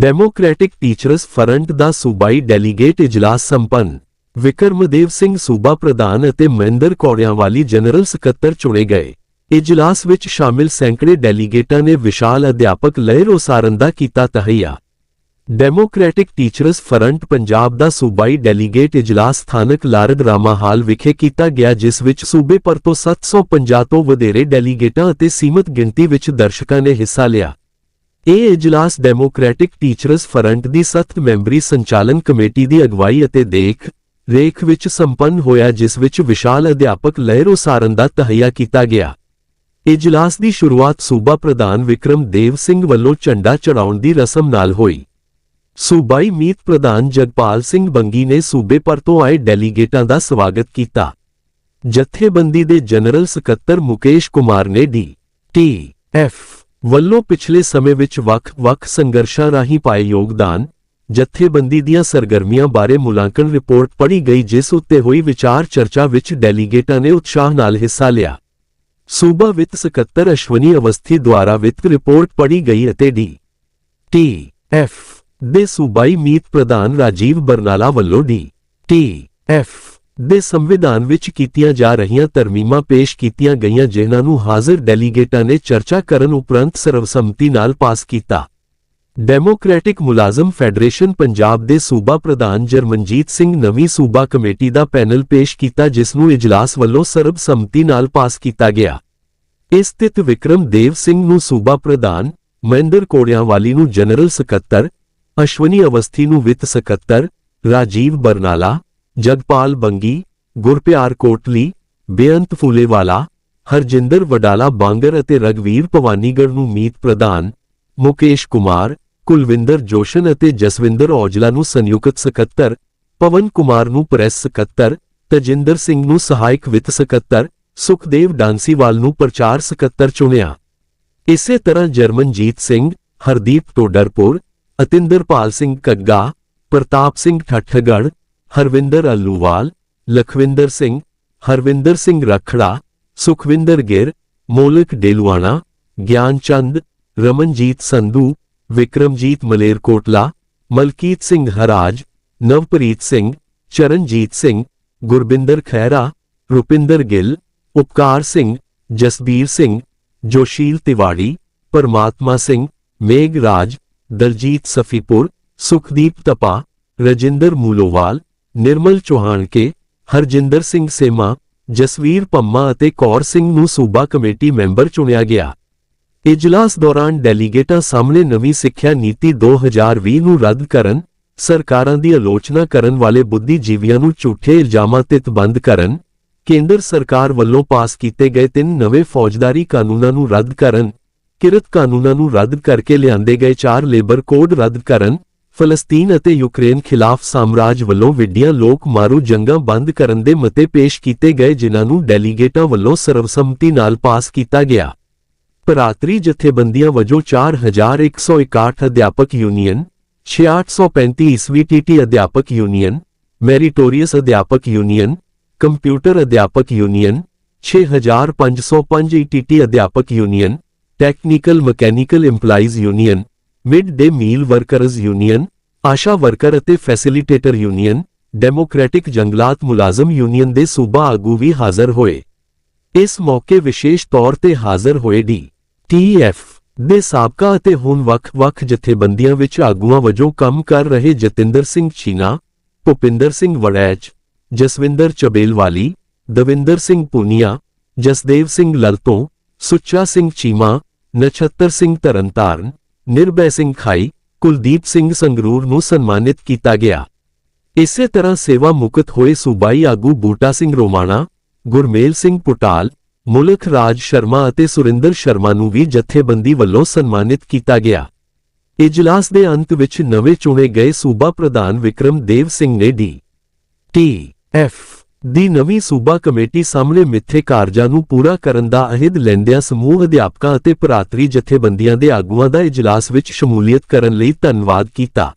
Democratic teachers front ਦਾ ਸੂਬਾਈ delegate ਇਜਲਾਸ ਸੰਪੰਨ। ਵਿਕਰਮਦੇਵ ਸਿੰਘ ਸੂਬਾ ਪ੍ਰਧਾਨ ਅਤੇ ਮਹਿੰਦਰ ਕੌੜਿਆਂਵਾਲੀ ਜਨਰਲ ਸਕੱਤਰ ਚੁਣੇ ਗਏ। ਇਜਲਾਸ ਵਿੱਚ ਸ਼ਾਮਿਲ ਸੈਂਕੜੇ ਡੈਲੀਗੇਟਾਂ ਨੇ ਵਿਸ਼ਾਲ ਅਧਿਆਪਕ ਲਹਿਰ ਉਸਾਰਨ ਦਾ ਕੀਤਾ ਤਹਈਆ। ਡੈਮੋਕ੍ਰੈਟਿਕ ਟੀਚਰਸ ਫਰੰਟ ਪੰਜਾਬ ਦਾ ਸੂਬਾਈ ਡੈਲੀਗੇਟ ਇਜਲਾਸ ਸਥਾਨਕ ਲਾਰਡ ਰਾਮਾ ਹਾਲ ਵਿਖੇ ਕੀਤਾ ਗਿਆ, ਜਿਸ ਵਿੱਚ ਸੂਬੇ ਭਰ ਤੋਂ 750 ਤੋਂ ਵਧੇਰੇ ਡੈਲੀਗੇਟਾਂ ਅਤੇ ਸੀਮਤ ਗਿਣਤੀ ਵਿੱਚ ਦਰਸ਼ਕਾਂ ਨੇ ਹਿੱਸਾ ਲਿਆ। ਇਹ ਇਜਲਾਸ ਡੈਮੋਕ੍ਰੈਟਿਕ ਟੀਚਰਸ ਫਰੰਟ ਦੀ 7 ਮੈਂਬਰੀ ਸੰਚਾਲਨ ਕਮੇਟੀ ਦੀ ਅਗਵਾਈ ਅਤੇ ਦੇਖ ਰੇਖ ਵਿੱਚ ਸੰਪੰਨ ਹੋਇਆ, ਜਿਸ ਵਿੱਚ ਵਿਸ਼ਾਲ ਅਧਿਆਪਕ ਲਹਿਰ ਉਸਾਰਨ ਦਾ ਤਹਈਆ ਕੀਤਾ ਗਿਆ। ਇਜਲਾਸ ਦੀ ਸ਼ੁਰੂਆਤ ਸੂਬਾ ਪ੍ਰਧਾਨ ਵਿਕਰਮ ਦੇਵ ਸਿੰਘ ਵੱਲੋਂ ਝੰਡਾ ਚੜਾਉਣ ਦੀ ਰਸਮ ਨਾਲ ਹੋਈ। ਸੂਬਾਈ ਮੀਤ ਪ੍ਰਧਾਨ ਜਗਪਾਲ ਸਿੰਘ ਬੰਗੀ ਨੇ ਸੂਬੇ ਭਰ ਤੋਂ ਆਏ ਡੈਲੀਗੇਟਾਂ ਦਾ ਸਵਾਗਤ ਕੀਤਾ। ਜਥੇਬੰਦੀ ਦੇ ਜਨਰਲ ਸਕੱਤਰ ਮੁਕੇਸ਼ ਕੁਮਾਰ ਨੇ ਡੀ ਟੀ ਐਫ ਵੱਲੋਂ ਪਿਛਲੇ ਸਮੇਂ ਵਿੱਚ ਵੱਖ-ਵੱਖ ਸੰਘਰਸ਼ਾਂ ਰਾਹੀਂ ਪਾਏ ਯੋਗਦਾਨ, ਜਥੇਬੰਦੀ ਦੀਆਂ ਸਰਗਰਮੀਆਂ ਬਾਰੇ ਮੁਲਾਂਕਣ ਰਿਪੋਰਟ ਪੜ੍ਹੀ ਗਈ, ਜਿਸ ਉੱਤੇ ਹੋਈ ਵਿਚਾਰ ਚਰਚਾ ਵਿੱਚ ਡੈਲੀਗੇਟਾਂ ਨੇ ਉਤਸ਼ਾਹ ਨਾਲ ਹਿੱਸਾ ਲਿਆ। ਸੂਬਾ ਵਿੱਤ ਸਕੱਤਰ ਅਸ਼ਵਨੀ ਅਵਸਥੀ ਦੁਆਰਾ ਵਿੱਤ ਰਿਪੋਰਟ ਪੜ੍ਹੀ ਗਈ ਅਤੇ ਡੀ ਟੀ ਐਫ ਦੇ ਸੂਬਾਈ ਮੀਤ ਪ੍ਰਧਾਨ ਰਾਜੀਵ ਬਰਨਾਲਾ ਵੱਲੋਂ ਡੀ ਟੀ ਐਫ ਦੇ ਸੰਵਿਧਾਨ ਵਿੱਚ ਕੀਤੀਆਂ ਜਾ ਰਹੀਆਂ ਤਰਮੀਮਾਂ ਪੇਸ਼ ਕੀਤੀਆਂ ਗਈਆਂ, ਜਿਨ੍ਹਾਂ ਨੂੰ ਹਾਜ਼ਰ ਡੈਲੀਗੇਟਾਂ ਨੇ ਚਰਚਾ ਕਰਨ ਉਪਰੰਤ ਸਰਵਸੰਮਤੀ ਨਾਲ ਪਾਸ ਕੀਤਾ। ਡੈਮੋਕ੍ਰੈਟਿਕ ਮੁਲਾਜ਼ਮ ਫੈਡਰੇਸ਼ਨ ਪੰਜਾਬ ਦੇ ਸੂਬਾ ਪ੍ਰਧਾਨ ਜਰਮਨਜੀਤ ਸਿੰਘ ਨਵੀਂ ਸੂਬਾ ਕਮੇਟੀ ਦਾ ਪੈਨਲ ਪੇਸ਼ ਕੀਤਾ, ਜਿਸ ਨੂੰ ਇਜਲਾਸ ਵੱਲੋਂ ਸਰਬਸੰਮਤੀ ਨਾਲ ਪਾਸ ਕੀਤਾ ਗਿਆ। ਇਸ ਤਿਤ ਵਿਕਰਮ ਦੇਵ ਸਿੰਘ ਨੂੰ ਸੂਬਾ ਪ੍ਰਧਾਨ, ਮਹਿੰਦਰ ਕੋੜਿਆਂਵਾਲੀ ਨੂੰ ਜਨਰਲ ਸਕੱਤਰ, ਅਸ਼ਵਨੀ ਅਵਸਥੀ ਨੂੰ ਵਿੱਤ ਸਕੱਤਰ, ਰਾਜੀਵ ਬਰਨਾਲਾ ਜਗਪਾਲ ਬੰਗੀ, ਗੁਰਪਿਆਰ ਕੋਟਲੀ, ਬੇਅੰਤ ਫੂਲੇਵਾਲਾ, ਹਰਜਿੰਦਰ ਵਡਾਲਾ ਬਾਂਗਰ ਅਤੇ ਰਗਵੀਰ ਭਵਾਨੀਗੜ ਨੂੰ ਮੀਤ ਪ੍ਰਧਾਨ, ਮੁਕੇਸ਼ ਕੁਮਾਰ, ਕੁਲਵਿੰਦਰ ਜੋਸ਼ਨ ਅਤੇ ਜਸਵਿੰਦਰ ਔਜਲਾ ਨੂੰ ਸੰਯੁਕਤ ਸਕੱਤਰ, ਪਵਨ ਕੁਮਾਰ ਨੂੰ ਪ੍ਰੈਸ ਸਕੱਤਰ, ਤਜਿੰਦਰ ਸਿੰਘ ਨੂੰ ਸਹਾਇਕ ਵਿੱਤ ਸਕੱਤਰ, ਸੁਖਦੇਵ ਡਾਂਸੀਵਾਲ ਨੂੰ ਪ੍ਰਚਾਰ ਸਕੱਤਰ ਚੁਣਿਆ। ਇਸੇ ਤਰ੍ਹਾਂ ਜਰਮਨਜੀਤ ਸਿੰਘ, ਹਰਦੀਪ ਟੋਡਰਪੁਰ ਅਤਿੰਦਰਪਾਲ ਸਿੰਘ ਕੱਗਾ ਪ੍ਰਤਾਪ ਸਿੰਘ ਠੱਠਗੜ ਹਰਵਿੰਦਰ ਅਲੂਵਾਲ, ਲਖਵਿੰਦਰ ਸਿੰਘ, ਹਰਵਿੰਦਰ ਸਿੰਘ ਰਖੜਾ, ਸੁਖਵਿੰਦਰ ਗਿਰ, ਮੋਲਕ ਡੇਲਵਾਣਾ ਗਿਆਨਚੰਦ, ਰਮਨਜੀਤ ਸੰਧੂ, ਵਿਕਰਮਜੀਤ ਮਲੇਰਕੋਟਲਾ, ਮਲਕੀਤ ਸਿੰਘ ਹਰਾਜ, ਨਵਪ੍ਰੀਤ ਸਿੰਘ, ਚਰਨਜੀਤ ਸਿੰਘ, ਗੁਰਬਿੰਦਰ ਖਹਿਰਾ, ਰੁਪਿੰਦਰ ਗਿੱਲ, ਉਪਕਾਰ ਸਿੰਘ, ਜਸਬੀਰ ਸਿੰਘ, ਜੋਸ਼ੀਲ ਤਿਵਾੜੀ, ਪਰਮਾਤਮਾ ਸਿੰਘ ਮੇਘ ਰਾਜ ਦਲਜੀਤ ਸਫੀਪੁਰ, ਸੁਖਦੀਪ ਤਪਾ, ਰਜਿੰਦਰ ਮੂਲੋਵਾਲ ਨਿਰਮਲ ਚੌਹਾਨ ਕੇ, ਹਰਜਿੰਦਰ ਸਿੰਘ ਸੇਮਾ, ਜਸਵੀਰ ਪੰਮਾ ਅਤੇ ਕੌਰ ਸਿੰਘ ਨੂੰ ਸੂਬਾ ਕਮੇਟੀ ਮੈਂਬਰ ਚੁਣਿਆ ਗਿਆ। ਇਜਲਾਸ ਦੌਰਾਨ ਡੈਲੀਗੇਟਾਂ ਸਾਹਮਣੇ ਨਵੀਂ ਸਿੱਖਿਆ ਨੀਤੀ 2020 ਨੂੰ ਰੱਦ ਕਰਨ, ਸਰਕਾਰਾਂ ਦੀ ਆਲੋਚਨਾ ਕਰਨ ਵਾਲੇ ਬੁੱਧੀਜੀਵੀਆਂ ਨੂੰ ਝੂਠੇ ਇਲਜ਼ਾਮਾਂ ਤੇ ਬੰਦ ਕਰਨ, ਕੇਂਦਰ ਸਰਕਾਰ ਵੱਲੋਂ ਪਾਸ ਕੀਤੇ ਗਏ ਤਿੰਨ ਨਵੇਂ ਫੌਜਦਾਰੀ ਕਾਨੂੰਨਾਂ ਨੂੰ ਰੱਦ ਕਰਨ, ਕਿਰਤ ਕਾਨੂੰਨਾਂ ਨੂੰ ਰੱਦ ਕਰਕੇ ਲਿਆਂਦੇ ਗਏ ਚਾਰ ਲੇਬਰ ਕੋਡ ਰੱਦ ਕਰਨ ਫਲਸਤੀਨ ਅਤੇ ਯੂਕਰੇਨ ਖਿਲਾਫ ਸਾਮਰਾਜ ਵੱਲੋਂ ਵਿੱਢੀਆਂ ਲੋਕ ਮਾਰੂ ਜੰਗਾਂ ਬੰਦ ਕਰਨ ਦੇ ਮਤੇ ਪੇਸ਼ ਕੀਤੇ ਗਏ, ਜਿਨ੍ਹਾਂ ਨੂੰ ਡੈਲੀਗੇਟਾਂ ਵੱਲੋਂ ਸਰਵਸੰਮਤੀ ਨਾਲ ਪਾਸ ਕੀਤਾ ਗਿਆ। ਭਰਾਤਰੀ ਜਥੇਬੰਦੀਆਂ ਵਜੋਂ 4161 ਅਧਿਆਪਕ ਯੂਨੀਅਨ 6835 ਈਸਵੀ ਟੀਟੀ ਅਧਿਆਪਕ ਯੂਨੀਅਨ, ਮੈਰੀਟੋਰੀਅਸ ਅਧਿਆਪਕ ਯੂਨੀਅਨ, ਕੰਪਿਊਟਰ ਅਧਿਆਪਕ ਯੂਨੀਅਨ 6505 ਈਟੀਟੀ ਅਧਿਆਪਕ union, technical mechanical EMPLOYEES union mid day meal workers union Asha worker ਅਤੇ ਫੈਸਿਲਿਟੇਟਰ ਯੂਨੀਅਨ ਡੈਮੋਕ੍ਰੈਟਿਕ ਜੰਗਲਾਤ ਮੁਲਾਜ਼ਮ ਯੂਨੀਅਨ ਦੇ ਸੂਬਾ ਆਗੂ ਵੀ ਹਾਜ਼ਰ ਹੋਏ। ਇਸ ਮੌਕੇ ਵਿਸ਼ੇਸ਼ ਤੌਰ ਤੇ ਹਾਜ਼ਰ ਹੋਏ ਡੀ ਟੀਐਫ ਦੇ ਸਾਬਕਾ ਅਤੇ ਹੁਣ ਵੱਖ-ਵੱਖ ਜਥੇਬੰਦੀਆਂ ਵਿੱਚ ਆਗੂਆਂ ਵਜੋਂ ਕੰਮ ਕਰ ਰਹੇ ਜਤਿੰਦਰ ਸਿੰਘ ਚੀਨਾ ਭੁਪਿੰਦਰ ਸਿੰਘ ਵੜੈਚ, ਜਸਵਿੰਦਰ ਚਬੇਲਵਾਲੀ, ਦਵਿੰਦਰ ਸਿੰਘ ਪੁਨੀਆ, ਜਸਦੇਵ ਸਿੰਘ ਲਲਤੋਂ, ਸੁੱਚਾ ਸਿੰਘ ਚੀਮਾ, ਨਛੱਤਰ ਸਿੰਘ ਤਰਨਤਾਰਨ ਨਿਰਭੈ ਸਿੰਘ ਖਾਈ, ਕੁਲਦੀਪ ਸਿੰਘ ਸੰਗਰੂਰ ਨੂੰ ਸਨਮਾਨਿਤ ਕੀਤਾ ਗਿਆ। ਇਸੇ ਤਰ੍ਹਾਂ ਸੇਵਾ ਮੁਕਤ ਹੋਏ ਸੂਬਾਈ ਆਗੂ ਬੂਟਾ ਸਿੰਘ ਰੋਮਾਣਾ, ਗੁਰਮੇਲ ਸਿੰਘ ਪੁਟਾਲ ਮੁਲਕ ਰਾਜ ਸ਼ਰਮਾ ਅਤੇ ਸੁਰਿੰਦਰ ਸ਼ਰਮਾ ਨੂੰ ਵੀ ਜਥੇਬੰਦੀ ਵੱਲੋਂ ਸਨਮਾਨਿਤ ਕੀਤਾ ਗਿਆ। ਇਜਲਾਸ ਦੇ ਅੰਤ ਵਿੱਚ ਨਵੇਂ ਚੁਣੇ ਗਏ ਸੂਬਾ ਪ੍ਰਧਾਨ ਵਿਕਰਮ ਦੇਵ ਸਿੰਘ ਨੇ ਡੀ ਟੀ ਐਫ ਦੀ ਨਵੀਂ ਸੂਬਾ ਕਮੇਟੀ ਸਾਹਮਣੇ ਮਿੱਥੇ ਕਾਰਜਾਂ ਨੂੰ ਪੂਰਾ ਕਰਨ ਦਾ ਅਹਿਦ ਲੈਂਦਿਆਂ ਸਮੂਹ ਅਧਿਆਪਕਾਂ ਅਤੇ ਭਰਾਤਰੀ ਜਥੇਬੰਦੀਆਂ ਦੇ ਆਗੂਆਂ ਦਾ ਇਜਲਾਸ ਵਿੱਚ ਸ਼ਮੂਲੀਅਤ ਕਰਨ ਲਈ ਧੰਨਵਾਦ ਕੀਤਾ।